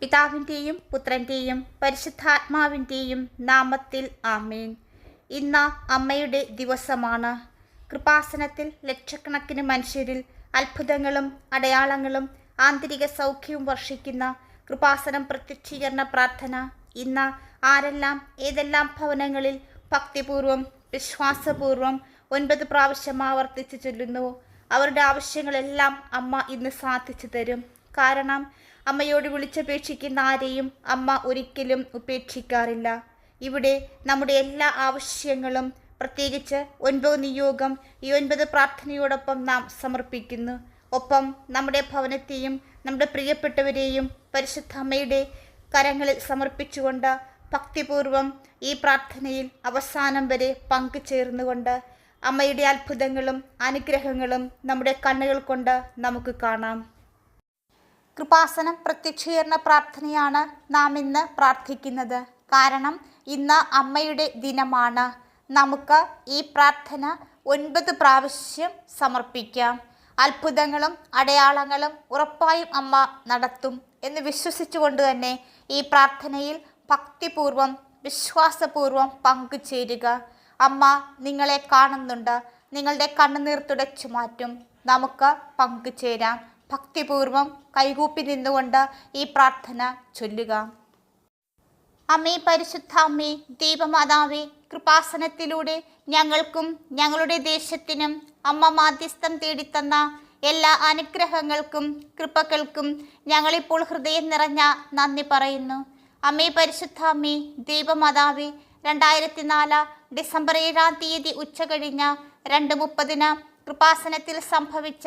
പിതാവിന്റെയും പുത്രന്റെയും പരിശുദ്ധാത്മാവിന്റെയും നാമത്തിൽ ആമേൻ. ഇന്ന് അമ്മയുടെ ദിവസമാണ്. കൃപാസനത്തിൽ ലക്ഷക്കണക്കിന് മനുഷ്യരിൽ അത്ഭുതങ്ങളും അടയാളങ്ങളും ആന്തരിക സൗഖ്യവും വർഷിക്കുന്ന കൃപാസനം പ്രത്യക്ഷീകരണ പ്രാർത്ഥന. ഇന്ന് ആരെല്ലാം ഏതെല്ലാം ഭവനങ്ങളിൽ ഭക്തിപൂർവം വിശ്വാസപൂർവം ഒൻപത് പ്രാവശ്യം ആവർത്തിച്ച് ചൊല്ലുന്നു അവരുടെ ആവശ്യങ്ങളെല്ലാം അമ്മ ഇന്ന് സാധിച്ചു തരും. കാരണം അമ്മയോട് വിളിച്ചപേക്ഷിക്കുന്ന ആരെയും അമ്മ ഒരിക്കലും ഉപേക്ഷിക്കാറില്ല. ഇവിടെ നമ്മുടെ എല്ലാ ആവശ്യങ്ങളും പ്രത്യേകിച്ച് ഒൻപത് നിയോഗം ഈ ഒൻപത് പ്രാർത്ഥനയോടൊപ്പം നാം സമർപ്പിക്കുന്നു. ഒപ്പം നമ്മുടെ ഭവനത്തെയും നമ്മുടെ പ്രിയപ്പെട്ടവരെയും പരിശുദ്ധ അമ്മയുടെ കരങ്ങളിൽ സമർപ്പിച്ചുകൊണ്ട് ഭക്തിപൂർവം ഈ പ്രാർത്ഥനയിൽ അവസാനം വരെ പങ്കുചേർന്നുകൊണ്ട് അമ്മയുടെ അത്ഭുതങ്ങളും അനുഗ്രഹങ്ങളും നമ്മുടെ കണ്ണുകൾ കൊണ്ട് നമുക്ക് കാണാം. കൃപാസനം പ്രത്യക്ഷീകരണ പ്രാർത്ഥനയാണ് നാം ഇന്ന് പ്രാർത്ഥിക്കുന്നത്. കാരണം ഇന്ന് അമ്മയുടെ ദിനമാണ്. നമുക്ക് ഈ പ്രാർത്ഥന ഒൻപത് പ്രാവശ്യം സമർപ്പിക്കാം. അത്ഭുതങ്ങളും അടയാളങ്ങളും ഉറപ്പായും അമ്മ നടത്തും എന്ന് വിശ്വസിച്ചുകൊണ്ട് തന്നെ ഈ പ്രാർത്ഥനയിൽ ഭക്തിപൂർവം വിശ്വാസപൂർവം പങ്കുചേരുക. അമ്മ നിങ്ങളെ കാണുന്നുണ്ട്. നിങ്ങളുടെ കണ്ണുനീർ തുടച്ചു മാറ്റും. നമുക്ക് പങ്കുചേരാം. ഭക്തിപൂർവം കൈകൂപ്പി നിന്നുകൊണ്ട് ഈ പ്രാർത്ഥന ചൊല്ലുക. അമ്മേ പരിശുദ്ധ അമ്മേ ദൈവമാതാവേ കൃപാസനത്തിലൂടെ ഞങ്ങൾക്കും ഞങ്ങളുടെ ദേശത്തിനും അമ്മ മാധ്യസ്ഥം തേടിത്തന്ന എല്ലാ അനുഗ്രഹങ്ങൾക്കും കൃപകൾക്കും ഞങ്ങളിപ്പോൾ ഹൃദയം നിറഞ്ഞ നന്ദി പറയുന്നു. അമ്മേ പരിശുദ്ധ അമ്മേ ദൈവമാതാവേ രണ്ടായിരത്തി നാല് ഡിസംബർ ഏഴാം തീയതി ഉച്ചകഴിഞ്ഞ് രണ്ട് മുപ്പതിന് കൃപാസനത്തിൽ സംഭവിച്ച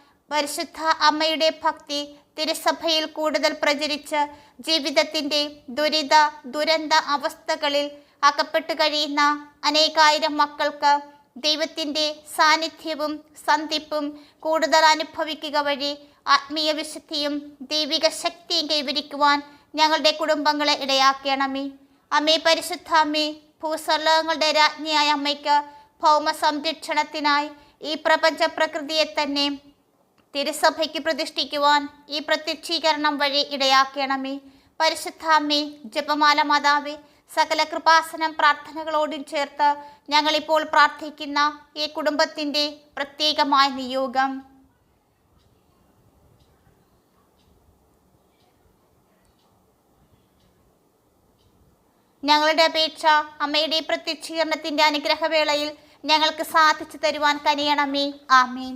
പരിശുദ്ധ അമ്മയുടെ ഭക്തി തിരുസഭയിൽ കൂടുതൽ പ്രചരിച്ച് ജീവിതത്തിന്റെ ദുരിത ദുരന്ത അവസ്ഥകളിൽ അകപ്പെട്ടു കഴിയുന്ന അനേകായിരം മക്കൾക്ക് ദൈവത്തിന്റെ സാന്നിധ്യവും സന്ധിപ്പും കൂടുതൽ അനുഭവിക്കുക വഴി ആത്മീയ വിശുദ്ധിയും ദൈവിക ശക്തിയും കൈവരിക്കുവാൻ ഞങ്ങളുടെ കുടുംബങ്ങളെ ഇടയാക്കണമേ. അമ്മേ പരിശുദ്ധ അമ്മേ ഭൂസ്വലങ്ങളുടെ രാജ്ഞിയായ അമ്മയ്ക്ക് ഭൗമ സംരക്ഷണത്തിനായി ഈ പ്രപഞ്ച പ്രകൃതിയെ തന്നെ തിരുസഭയ്ക്ക് പ്രതിഷ്ഠിക്കുവാൻ ഈ പ്രത്യക്ഷീകരണം വഴി ഇടയാക്കണമേ. പരിശുദ്ധാമ്മേ ജപമാല മാതാവേ സകല കൃപാസനം പ്രാർത്ഥനകളോടും ചേർത്ത് ഞങ്ങളിപ്പോൾ പ്രാർത്ഥിക്കുന്ന ഈ കുടുംബത്തിന്റെ പ്രത്യേകമായ നിയോഗം. ഞങ്ങളുടെ അപേക്ഷ അമ്മയുടെ പ്രത്യക്ഷീകരണത്തിന്റെ അനുഗ്രഹവേളയിൽ ഞങ്ങൾക്ക് സാധിച്ചു തരുവാൻ കനിയണമേ. ആമീൻ.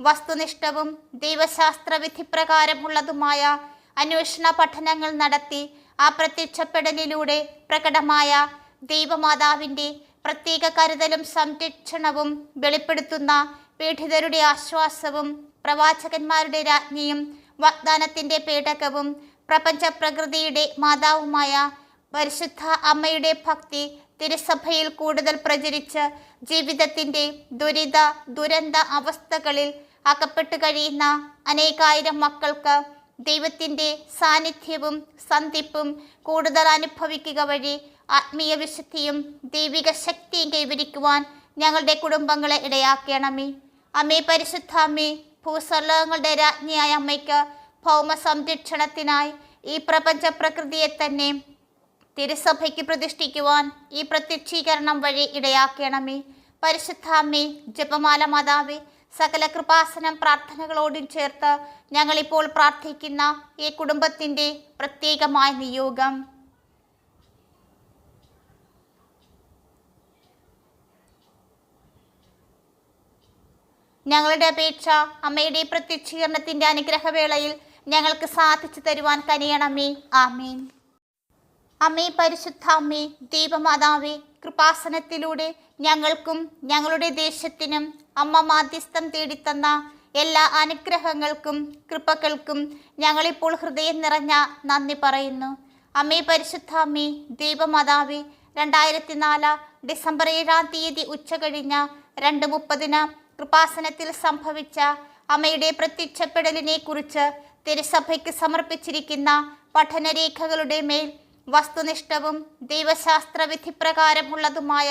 വസ്തുനിഷ്ഠവും ദൈവശാസ്ത്ര വിധിപ്രകാരമുള്ളതുമായ അന്വേഷണ പഠനങ്ങൾ നടത്തി ആ പ്രത്യക്ഷപ്പെടലിലൂടെ പ്രകടമായ ദൈവമാതാവിന്റെ പ്രത്യേക കരുതലും സംരക്ഷണവും വെളിപ്പെടുത്തുന്ന പീഡിതരുടെ ആശ്വാസവും പ്രവാചകന്മാരുടെ രാജ്ഞിയും വാഗ്ദാനത്തിന്റെ പേടകവും പ്രപഞ്ച പ്രകൃതിയുടെ മാതാവുമായ പരിശുദ്ധ അമ്മയുടെ ഭക്തി തിരുസഭയിൽ കൂടുതൽ പ്രചരിച്ച് ജീവിതത്തിന്റെ ദുരിത ദുരന്ത അവസ്ഥകളിൽ അകപ്പെട്ടു കഴിയുന്ന അനേകായിരം മക്കൾക്ക് ദൈവത്തിന്റെ സാന്നിധ്യവും സന്ധിപ്പും കൂടുതൽ അനുഭവിക്കുക വഴി ആത്മീയ വിശുദ്ധിയും ദൈവിക ശക്തിയും കൈവരിക്കുവാൻ ഞങ്ങളുടെ കുടുംബങ്ങളെ ഇടയാക്കണമേ. അമ്മേ പരിശുദ്ധ അമ്മേ ഭൂസ്വർലോകങ്ങളുടെ രാജ്ഞിയായ അമ്മയ്ക്ക് ഭൗമ സംരക്ഷണത്തിനായി ഈ പ്രപഞ്ച പ്രകൃതിയെ തന്നെ തിരുസഭയ്ക്ക് പ്രതിഷ്ഠിക്കുവാൻ ഈ പ്രത്യക്ഷീകരണം വഴി ഇടയാക്കണമേ. പരിശുദ്ധാമ്മേ ജപമാല മാതാവേ സകല കൃപാസനം പ്രാർത്ഥനകളോടും ചേർത്ത് ഞങ്ങളിപ്പോൾ പ്രാർത്ഥിക്കുന്ന ഈ കുടുംബത്തിന്റെ പ്രത്യേകമായ നിയോഗം. ഞങ്ങളുടെ അപേക്ഷ അമ്മയുടെ പ്രത്യക്ഷീകരണത്തിന്റെ അനുഗ്രഹവേളയിൽ ഞങ്ങൾക്ക് സാധിച്ചു തരുവാൻ കനിയണമേ. ആമീൻ. അമ്മേ പരിശുദ്ധ അമ്മേ ദൈവമാതാവേ കൃപാസനത്തിലൂടെ ഞങ്ങൾക്കും ഞങ്ങളുടെ ദേശത്തിനും അമ്മ മാധ്യസ്ഥം തേടിത്തന്ന എല്ലാ അനുഗ്രഹങ്ങൾക്കും കൃപകൾക്കും ഞങ്ങളിപ്പോൾ ഹൃദയം നിറഞ്ഞ നന്ദി പറയുന്നു. അമ്മേ പരിശുദ്ധ അമ്മേ ദൈവമാതാവേ രണ്ടായിരത്തി നാല് ഡിസംബർ ഏഴാം തീയതി ഉച്ച കഴിഞ്ഞ രണ്ട് മുപ്പതിന് കൃപാസനത്തിൽ സംഭവിച്ച അമ്മയുടെ പ്രത്യക്ഷപ്പെടലിനെ കുറിച്ച് തിരുസഭയ്ക്ക് സമർപ്പിച്ചിരിക്കുന്ന പഠനരേഖകളുടെ മേൽ വസ്തുനിഷ്ഠവും ദൈവശാസ്ത്ര വിധിപ്രകാരമുള്ളതുമായ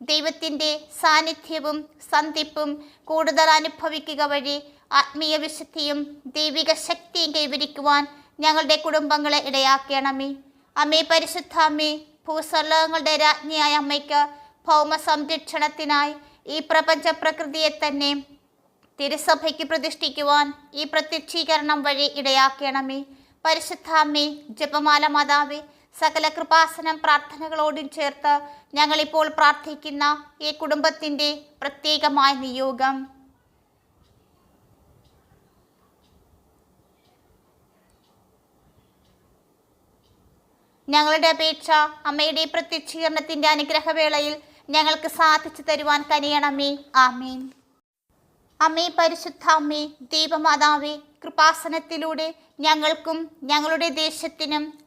ദൈവത്തിന്റെ സാന്നിധ്യവും സന്ധിപ്പും കൂടുതൽ അനുഭവിക്കുക വഴി ആത്മീയ വിശുദ്ധിയും ദൈവിക ശക്തിയും കൈവരിക്കുവാൻ ഞങ്ങളുടെ കുടുംബങ്ങളെ ഇടയാക്കണമേ. അമ്മേ പരിശുദ്ധ അമ്മേ ഭൂസ്വലോകങ്ങളുടെ രാജ്ഞിയായ അമ്മയ്ക്ക് ഭൗമ സംരക്ഷണത്തിനായി ഈ പ്രപഞ്ച പ്രകൃതിയെ തന്നെ തിരുസഭയ്ക്ക് പ്രതിഷ്ഠിക്കുവാൻ ഈ പ്രത്യക്ഷീകരണം വഴി ഇടയാക്കണമേ. പരിശുദ്ധാമ്മേ ജപമാല മാതാവേ സകല കൃപാസനം പ്രാർത്ഥനകളോടും ചേർത്ത് ഞങ്ങളിപ്പോൾ പ്രാർത്ഥിക്കുന്ന ഈ കുടുംബത്തിന്റെ പ്രത്യേകമായ നിയോഗം. ഞങ്ങളുടെ അപേക്ഷ അമ്മയുടെ പ്രത്യക്ഷീകരണത്തിന്റെ അനുഗ്രഹവേളയിൽ ഞങ്ങൾക്ക് സാധിച്ചു തരുവാൻ കനിയണമേ. ആമീൻ. അമ്മേ പരിശുദ്ധ അമ്മേ ദൈവമാതാവേ കൃപാസനത്തിലൂടെ ഞങ്ങൾക്കും ഞങ്ങളുടെ ദേശത്തിനും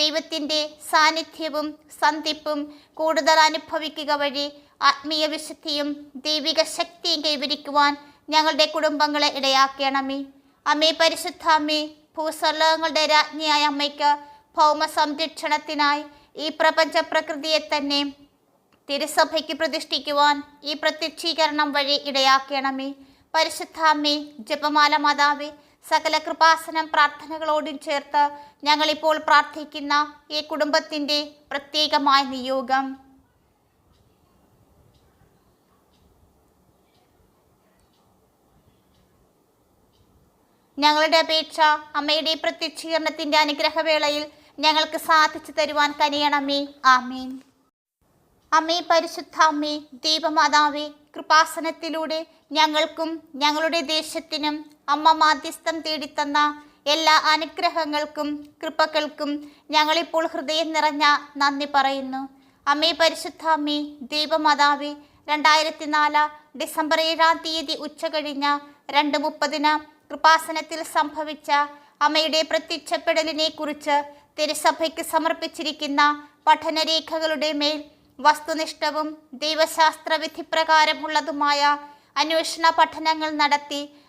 ദൈവത്തിന്റെ സാന്നിധ്യവും സന്ധിപ്പും കൂടുതൽ അനുഭവിക്കുക വഴി ആത്മീയ വിശുദ്ധിയും ദൈവിക ശക്തിയും കൈവരിക്കുവാൻ ഞങ്ങളുടെ കുടുംബങ്ങളെ ഇടയാക്കണമേ. അമ്മേ പരിശുദ്ധ അമ്മേ ഭൂസ്വലങ്ങളുടെ രാജ്ഞിയായ അമ്മയ്ക്ക് ഭൗമ സംരക്ഷണത്തിനായി ഈ പ്രപഞ്ച പ്രകൃതിയെ തന്നെ തിരുസഭയ്ക്ക് പ്രതിഷ്ഠിക്കുവാൻ ഈ പ്രത്യക്ഷീകരണം വഴി ഇടയാക്കണമേ. പരിശുദ്ധാമ്മേ ജപമാല മാതാവേ സകല കൃപാസനം പ്രാർത്ഥനകളോടും ചേർത്ത് ഞങ്ങളിപ്പോൾ പ്രാർത്ഥിക്കുന്ന ഈ കുടുംബത്തിന്റെ പ്രത്യേകമായ നിയോഗം. ഞങ്ങളുടെ അപേക്ഷ അമ്മയുടെ പ്രത്യക്ഷീകരണത്തിന്റെ അനുഗ്രഹവേളയിൽ ഞങ്ങൾക്ക് സാധിച്ചു തരുവാൻ കനിയണമേ. ആമീൻ. അമ്മേ പരിശുദ്ധ അമ്മേ ദീപമാതാവേ കൃപാസനത്തിലൂടെ ഞങ്ങൾക്കും ഞങ്ങളുടെ ദേശത്തിനും അമ്മ മാധ്യസ്ഥം തേടിത്തന്ന എല്ലാ അനുഗ്രഹങ്ങൾക്കും കൃപകൾക്കും ഞങ്ങളിപ്പോൾ ഹൃദയം നിറഞ്ഞ നന്ദി പറയുന്നു. അമ്മേ പരിശുദ്ധ അമ്മേ ദൈവമാതാവി രണ്ടായിരത്തി നാല് ഡിസംബർ ഏഴാം തീയതി ഉച്ച കഴിഞ്ഞ രണ്ട് മുപ്പതിന് കൃപാസനത്തിൽ സംഭവിച്ച അമ്മയുടെ പ്രത്യക്ഷപ്പെടലിനെ കുറിച്ച് തിരുസഭയ്ക്ക് സമർപ്പിച്ചിരിക്കുന്ന പഠനരേഖകളുടെ മേൽ വസ്തുനിഷ്ഠവും ദൈവശാസ്ത്ര വിധിപ്രകാരമുള്ളതുമായ അന്വേഷണ പഠനങ്ങൾ നടത്തി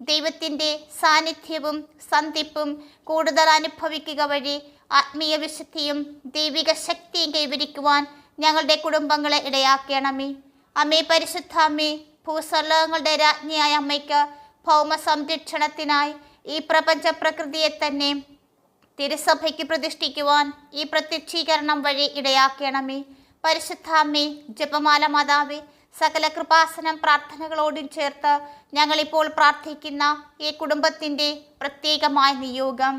ദൈവത്തിന്റെ സാന്നിധ്യവും സന്ധിപ്പും കൂടുതൽ അനുഭവിക്കുക വഴി ആത്മീയ വിശുദ്ധിയും ദൈവിക ശക്തിയും കൈവരിക്കുവാൻ ഞങ്ങളുടെ കുടുംബങ്ങളെ ഇടയാക്കണമേ. അമ്മേ പരിശുദ്ധ അമ്മേ ഭൂസ്വർലോകങ്ങളുടെ രാജ്ഞിയായ അമ്മയ്ക്ക് ഭൗമ സംരക്ഷണത്തിനായി ഈ പ്രപഞ്ച പ്രകൃതിയെ തന്നെ തിരുസഭയ്ക്ക് പ്രതിഷ്ഠിക്കുവാൻ ഈ പ്രത്യക്ഷീകരണം വഴി ഇടയാക്കണമേ. പരിശുദ്ധാമ്മേ ജപമാല മാതാവേ സകല കൃപാസനം പ്രാർത്ഥനകളോടും ചേർത്ത് ഞങ്ങളിപ്പോൾ പ്രാർത്ഥിക്കുന്ന ഈ കുടുംബത്തിന്റെ പ്രത്യേകമായ നിയോഗം.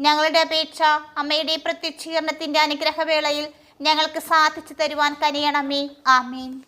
ഞങ്ങളുടെ അപേക്ഷ അമ്മയുടെ പ്രത്യക്ഷീകരണത്തിന്റെ അനുഗ്രഹവേളയിൽ ഞങ്ങൾക്ക് സാധിച്ചു തരുവാൻ കനിയണമേ. ആമീൻ.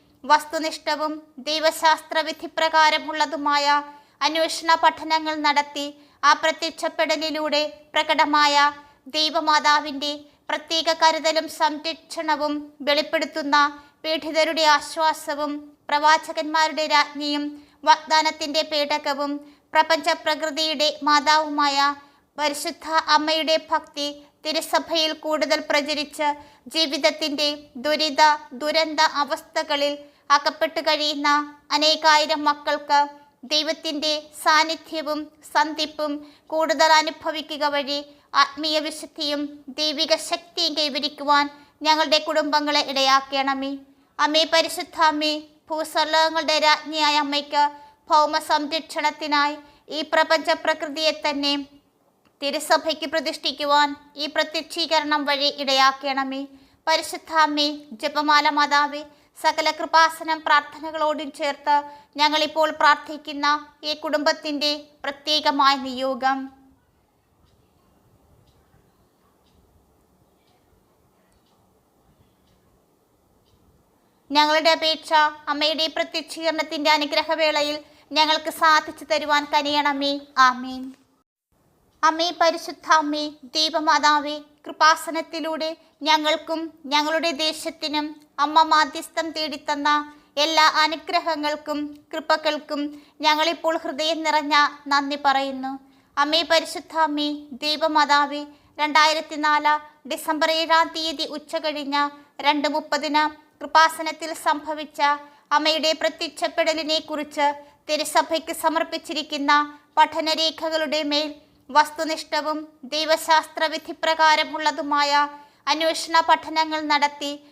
വസ്തുനിഷ്ഠവും ദൈവശാസ്ത്ര വിധിപ്രകാരമുള്ളതുമായ അന്വേഷണ പഠനങ്ങൾ നടത്തി ആ പ്രത്യക്ഷപ്പെടലിലൂടെ പ്രകടമായ ദൈവമാതാവിന്റെ പ്രത്യേക കരുതലും സംരക്ഷണവും വെളിപ്പെടുത്തുന്ന പീഡിതരുടെ ആശ്വാസവും പ്രവാചകന്മാരുടെ രാജ്ഞിയും വാഗ്ദാനത്തിന്റെ പേടകവും പ്രപഞ്ച പ്രകൃതിയുടെ മാതാവുമായ പരിശുദ്ധ അമ്മയുടെ ഭക്തി തിരുസഭയിൽ കൂടുതൽ പ്രചരിച്ച് ജീവിതത്തിന്റെ ദുരിത ദുരന്ത അവസ്ഥകളിൽ അകപ്പെട്ടു കഴിയുന്ന അനേകായിരം മക്കൾക്ക് ദൈവത്തിന്റെ സാന്നിധ്യവും സന്ധിപ്പും കൂടുതൽ അനുഭവിക്കുക വഴി ആത്മീയ വിശുദ്ധിയും ദൈവിക ശക്തിയും കൈവരിക്കുവാൻ ഞങ്ങളുടെ കുടുംബങ്ങളെ ഇടയാക്കണമേ. അമ്മേ പരിശുദ്ധ അമ്മേ ഭൂസ്വർലോകങ്ങളുടെ രാജ്ഞിയായ അമ്മയ്ക്ക് ഭൗമ സംരക്ഷണത്തിനായി ഈ പ്രപഞ്ച പ്രകൃതിയെ തന്നെ തിരുസഭയ്ക്ക് പ്രതിഷ്ഠിക്കുവാൻ ഈ പ്രത്യക്ഷീകരണം വഴി ഇടയാക്കണമേ. പരിശുദ്ധാമ്മേ ജപമാല മാതാവേ സകല കൃപാസനം പ്രാർത്ഥനകളോടും ചേർത്ത് ഞങ്ങളിപ്പോൾ പ്രാർത്ഥിക്കുന്ന ഈ കുടുംബത്തിന്റെ പ്രത്യേകമായ നിയോഗം. ഞങ്ങളുടെ അപേക്ഷ അമ്മയുടെ പ്രത്യക്ഷീകരണത്തിന്റെ അനുഗ്രഹവേളയിൽ ഞങ്ങൾക്ക് സാധിച്ചു തരുവാൻ കനിയണമേ. ആമീൻ. അമ്മേ പരിശുദ്ധ അമ്മേ ദീപമാതാവേ കൃപാസനത്തിലൂടെ ഞങ്ങൾക്കും ഞങ്ങളുടെ ദേശത്തിനും അമ്മ മാധ്യസ്ഥം തേടിത്തന്ന എല്ലാ അനുഗ്രഹങ്ങൾക്കും കൃപകൾക്കും ഞങ്ങളിപ്പോൾ ഹൃദയം നിറഞ്ഞ നന്ദി പറയുന്നു. അമ്മേ പരിശുദ്ധ അമ്മേ ദൈവമാതാവി രണ്ടായിരത്തി നാല് ഡിസംബർ ഏഴാം തീയതി ഉച്ച കഴിഞ്ഞ് രണ്ട് മുപ്പതിന് കൃപാസനത്തിൽ സംഭവിച്ച അമ്മയുടെ പ്രത്യക്ഷപ്പെടലിനെ കുറിച്ച് തിരുസഭയ്ക്ക് സമർപ്പിച്ചിരിക്കുന്ന പഠനരേഖകളുടെ മേൽ വസ്തുനിഷ്ഠവും ദൈവശാസ്ത്ര വിധിപ്രകാരമുള്ളതുമായ അന്വേഷണ പഠനങ്ങൾ നടത്തി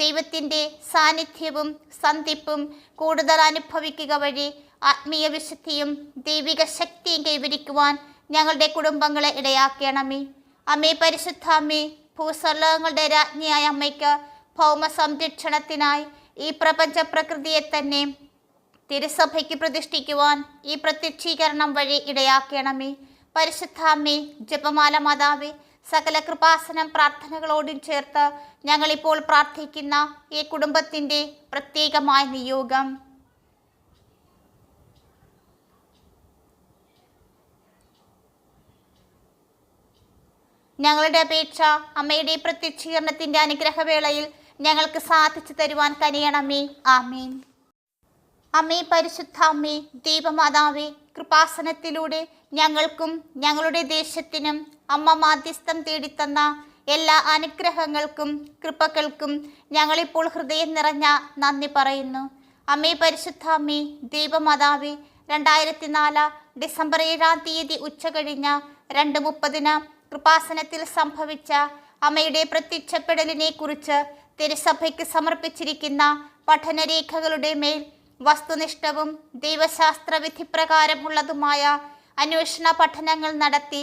ദൈവത്തിന്റെ സാന്നിധ്യവും സന്ധിപ്പും കൂടുതൽ അനുഭവിക്കുക വഴി ആത്മീയ വിശുദ്ധിയും ദൈവിക ശക്തിയും കൈവരിക്കുവാൻ ഞങ്ങളുടെ കുടുംബങ്ങളെ ഇടയാക്കണമേ. അമ്മേ പരിശുദ്ധ അമ്മേ ഭൂസ്വർലോകങ്ങളുടെ രാജ്ഞിയായ അമ്മയ്ക്ക് ഭൗമ സംരക്ഷണത്തിനായി ഈ പ്രപഞ്ച പ്രകൃതിയെ തന്നെ തിരുസഭയ്ക്ക് പ്രതിഷ്ഠിക്കുവാൻ ഈ പ്രത്യക്ഷീകരണം വഴി ഇടയാക്കണമേ. പരിശുദ്ധാമ്മേ ജപമാല മാതാവേ സകല കൃപാസനം പ്രാർത്ഥനകളോടും ചേർത്ത് ഞങ്ങളിപ്പോൾ പ്രാർത്ഥിക്കുന്ന ഈ കുടുംബത്തിന്റെ പ്രത്യേകമായ നിയോഗം. ഞങ്ങളുടെ അപേക്ഷ അമ്മയുടെ പ്രത്യക്ഷീകരണത്തിന്റെ അനുഗ്രഹവേളയിൽ ഞങ്ങൾക്ക് സാധിച്ചു തരുവാൻ കനിയണമേ. ആമീൻ. അമ്മേ പരിശുദ്ധ അമ്മേ ദൈവമാതാവേ കൃപാസനത്തിലൂടെ ഞങ്ങൾക്കും ഞങ്ങളുടെ ദേശത്തിനും അമ്മ മാധ്യസ്ഥം തേടിത്തന്ന എല്ലാ അനുഗ്രഹങ്ങൾക്കും കൃപകൾക്കും ഞങ്ങളിപ്പോൾ ഹൃദയം നിറഞ്ഞ നന്ദി പറയുന്നു. അമ്മേ പരിശുദ്ധ അമ്മേ ദൈവമാതാവി രണ്ടായിരത്തി നാല് ഡിസംബർ ഏഴാം തീയതി ഉച്ച കഴിഞ്ഞ രണ്ട് മുപ്പതിന് കൃപാസനത്തിൽ സംഭവിച്ച അമ്മയുടെ പ്രത്യക്ഷപ്പെടലിനെ കുറിച്ച് തിരുസഭയ്ക്ക് സമർപ്പിച്ചിരിക്കുന്ന പഠനരേഖകളുടെ മേൽ വസ്തുനിഷ്ഠവും ദൈവശാസ്ത്ര വിധിപ്രകാരമുള്ളതുമായ അന്വേഷണ പഠനങ്ങൾ നടത്തി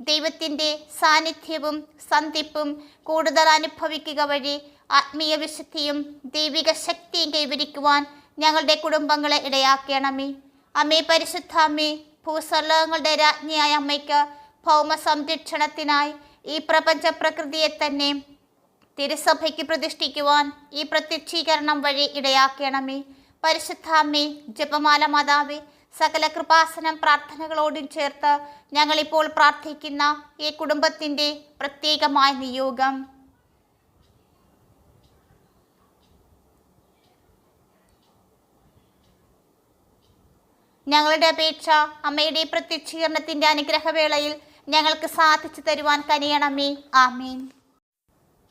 ദൈവത്തിന്റെ സാന്നിധ്യവും സന്ധിപ്പും കൂടുതൽ അനുഭവിക്കുക വഴി ആത്മീയ വിശുദ്ധിയും ദൈവിക ശക്തിയും കൈവരിക്കുവാൻ ഞങ്ങളുടെ കുടുംബങ്ങളെ ഇടയാക്കണമേ. അമ്മേ പരിശുദ്ധ അമ്മേ ഭൂസ്വലോകങ്ങളുടെ രാജ്ഞിയായ അമ്മയ്ക്ക് ഭൗമ സംരക്ഷണത്തിനായി ഈ പ്രപഞ്ച പ്രകൃതിയെ തന്നെ തിരുസഭയ്ക്ക് പ്രതിഷ്ഠിക്കുവാൻ ഈ പ്രത്യക്ഷീകരണം വഴി ഇടയാക്കണമേ. പരിശുദ്ധാമ്മേ ജപമാല മാതാവേ സകല കൃപാസനം പ്രാർത്ഥനകളോടും ചേർത്ത് ഞങ്ങളിപ്പോൾ പ്രാർത്ഥിക്കുന്ന ഈ കുടുംബത്തിന്റെ പ്രത്യേകമായ നിയോഗം. ഞങ്ങളുടെ അപേക്ഷ അമ്മയുടെ പ്രത്യക്ഷീകരണത്തിന്റെ അനുഗ്രഹവേളയിൽ ഞങ്ങൾക്ക് സാധിച്ചു തരുവാൻ കനിയണമേ. ആമീൻ.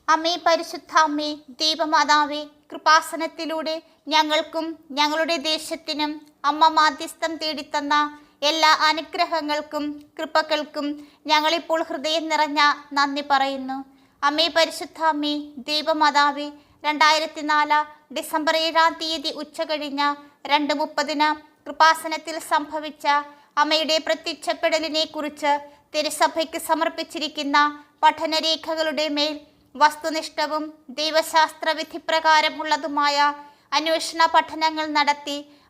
അമ്മേ പരിശുദ്ധ അമ്മേ ദീപമാതാവേ കൃപാസനത്തിലൂടെ ഞങ്ങൾക്കും ഞങ്ങളുടെ ദേശത്തിനും അമ്മ മാധ്യസ്ഥം തേടിത്തന്ന എല്ലാ അനുഗ്രഹങ്ങൾക്കും കൃപകൾക്കും ഞങ്ങളിപ്പോൾ ഹൃദയം നിറഞ്ഞ നന്ദി പറയുന്നു. അമ്മേ പരിശുദ്ധ അമ്മേ ദൈവമാതാവി രണ്ടായിരത്തി നാല് ഡിസംബർ ഏഴാം തീയതി ഉച്ച കഴിഞ്ഞ രണ്ട് മുപ്പതിന് കൃപാസനത്തിൽ സംഭവിച്ച അമ്മയുടെ പ്രത്യക്ഷപ്പെടലിനെ കുറിച്ച് തിരുസഭയ്ക്ക് സമർപ്പിച്ചിരിക്കുന്ന പഠനരേഖകളുടെ മേൽ വസ്തുനിഷ്ഠവും ദൈവശാസ്ത്ര വിധിപ്രകാരമുള്ളതുമായ അന്വേഷണ പഠനങ്ങൾ നടത്തി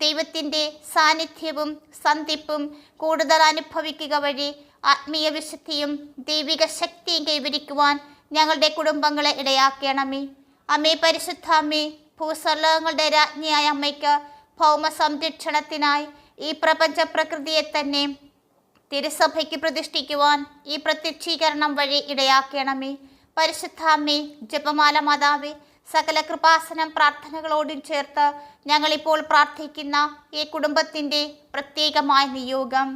ദൈവത്തിന്റെ സാന്നിധ്യവും സന്ധിപ്പും കൂടുതൽ അനുഭവിക്കുക വഴി ആത്മീയ വിശുദ്ധിയും ദൈവിക ശക്തിയും കൈവരിക്കുവാൻ ഞങ്ങളുടെ കുടുംബങ്ങളെ ഇടയാക്കണമേ. അമ്മേ പരിശുദ്ധ അമ്മേ ഭൂസ്വലോകങ്ങളുടെ രാജ്ഞിയായ അമ്മയ്ക്ക് ഭൗമ സംരക്ഷണത്തിനായി ഈ പ്രപഞ്ച പ്രകൃതിയെ തന്നെ തിരുസഭയ്ക്ക് പ്രതിഷ്ഠിക്കുവാൻ ഈ പ്രത്യക്ഷീകരണം വഴി ഇടയാക്കണമേ. പരിശുദ്ധാമ്മേ ജപമാല മാതാവേ സകല കൃപാസനം പ്രാർത്ഥനകളോടും ചേർത്ത് ഞങ്ങളിപ്പോൾ പ്രാർത്ഥിക്കുന്ന ഈ കുടുംബത്തിന്റെ പ്രത്യേകമായ നിയോഗം.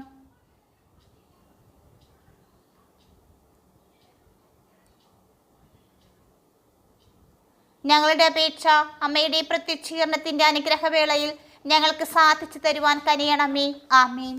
ഞങ്ങളുടെ അപേക്ഷ അമ്മയുടെ പ്രത്യക്ഷീകരണത്തിന്റെ അനുഗ്രഹവേളയിൽ ഞങ്ങൾക്ക് സാധിച്ചു തരുവാൻ കനിയണമേ. ആമീൻ.